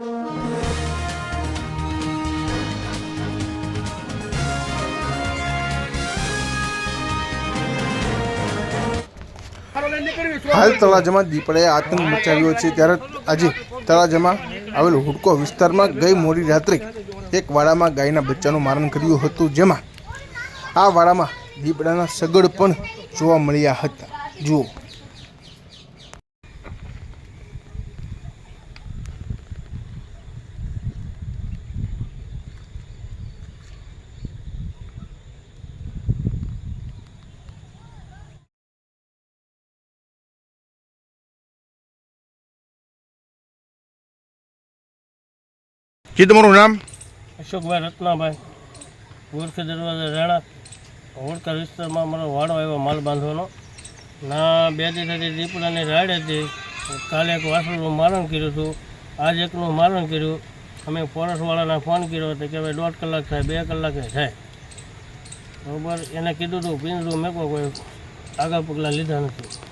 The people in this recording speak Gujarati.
હાલ તળાજામાં દીપડાએ આતંક મચાવ્યો છે. ત્યારે આજે તળાજામાં આવેલ હુડકો વિસ્તારમાં ગઈ મોડી રાત્રે એક વાડામાં ગાયના બચ્ચાનું મારણ કર્યું હતું. જેમાં આ વાડામાં દીપડાના સગડ પણ જોવા મળ્યા હતા. જુઓ. જી, તમારું નામ? અશોકભાઈ રત્નાભાઈ. ગોરખી દરવાજા રેણા. હોડકા વિસ્તારમાં મારો વાડો આવ્યો માલ બાંધવાનો. ના, બે દિવસથી દીપડાની રાડ હતી. કાલે એક વાસણનું મારણ કર્યું હતું. આજ એકનું મારણ કર્યું. અમે પોરસવાળાને ફોન કર્યો હતો કે ભાઈ દોઢ કલાક થાય, બે કલાકે થાય. બરોબર? એને કીધું હતું પિંજરું મેં કોઈ આગળ પગલાં લીધા નથી.